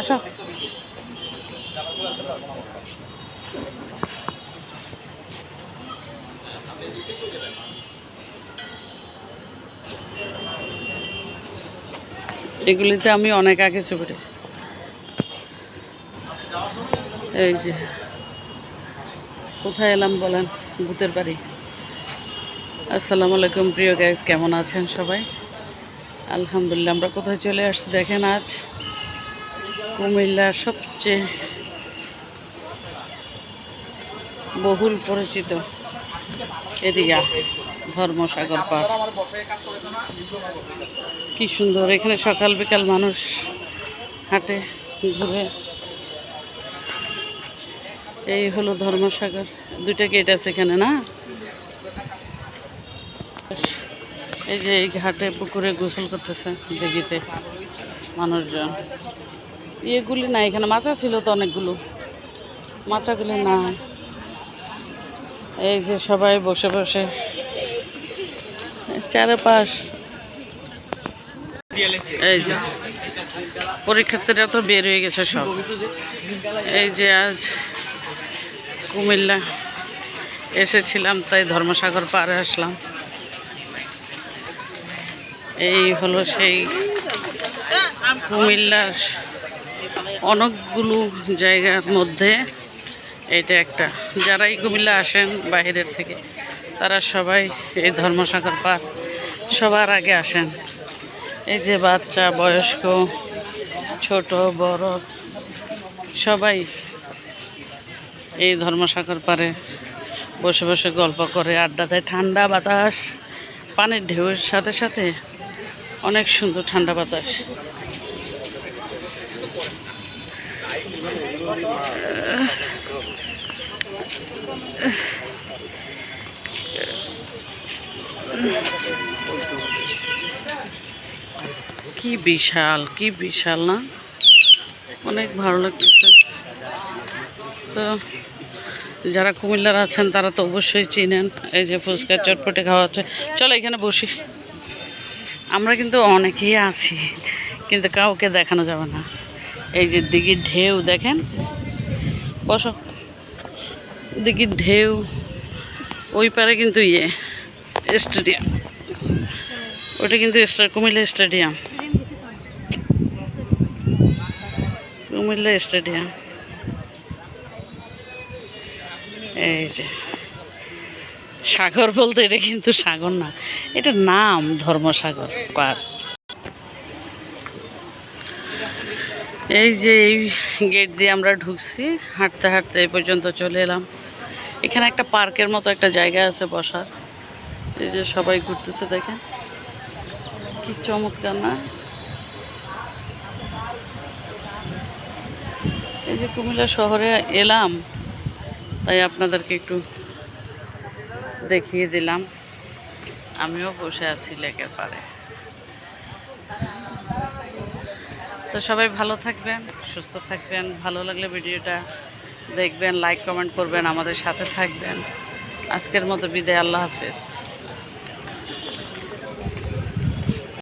আসো। এগুলিতে আমি অনেক আগে চড়েছি এই যে, কোথায় এলাম বলেন? ভূতের বাড়ি। আসসালামু আলাইকুম প্রিয় গাইজ কেমন আছেন সবাই? আলহামদুলিল্লাহ, আমরা কোথায় চলে আসছি দেখেন আজ। কুমিল্লার সবচেয়ে বহুল পরিচিত এরিয়া, ধর্মসাগর পার্ক কি সুন্দর, এখানে সকাল বিকাল মানুষ হাঁটে, ঘুরে। এই হলো ধর্মসাগর, দুইটা গেট আছে এখানে, না? এই যে এই ঘাটে পুকুরে গোসল করতেছে দিঘিতে মানুষজন। ইয়েগুলি না, এখানে মাচা ছিল তো অনেকগুলো। মাচাগুলি না। এই যে সবাই বসে বসে। চারপাশ। এই যে, পরীক্ষার্থীরা তো বের হয়ে গেছে সব। এই যে আজ কুমিল্লা এসেছিলাম, তাই ধর্মসাগর পাড়ে আসলাম। এই হলো সেই কুমিল্লার অনেকগুলো জায়গার মধ্যে এটা একটা। যারাই কুমিল্লা আসেন বাইরের থেকে, তারা সবাই এই ধর্মসাগর পার্ক সবার আগে আসেন। এই যে বাচ্চা, বয়স্ক, ছোট, বড়, সবাই এই ধর্মসাগর পারে বসে বসে গল্প করে, আড্ডা দেয়। ঠান্ডা বাতাস, পানির ঢেউয়ের সাথে সাথে অনেক সুন্দর ঠান্ডা বাতাস। কি বিশাল কি বিশাল না? অনেক ভালো লাগতেছে। তো যারা কুমিল্লার আছেন, তারা তো অবশ্যই চিনেন। এই যে ফুচকা চটপটে খাওয়া হচ্ছে। চলো এখানে বসি। আমরা কিন্তু অনেকেই আছি, কিন্তু কাউকে দেখানো যাবে না। এই যে দিঘির ঢেউ দেখেন? বসো। দিঘির ঢেউ, ওই পারে কিন্তু ইয়ে স্টেডিয়াম। ওটা কিন্তু কুমিল্লা স্টেডিয়াম। কুমিল্লা স্টেডিয়াম। এই যে, সাগর বলতে এটা কিন্তু সাগর না, এটা নাম ধর্মসাগর পার্ক এই যে এই গেট দিয়ে আমরা ঢুকছি, হাঁটতে হাঁটতে এই পর্যন্ত চলে এলাম। এখানে একটা পার্কের মতো একটা জায়গা আছে বসার। এই যে সবাই ঘুরতেছে, দেখেন। কি চমৎকার না? এই যে কুমিল্লা শহরে এলাম, তাই আপনাদেরকে একটু দেখিয়ে দিলাম। আমিও বসে আছি লেকের পাড়ে। তো সবাই ভালো থাকবেন, সুস্থ থাকবেন, ভালো লাগলে ভিডিওটা দেখবেন লাইক কমেন্ট করবেন, আমাদের সাথে থাকবেন। আজকের মতো বিদায়, আল্লাহ হাফেজ।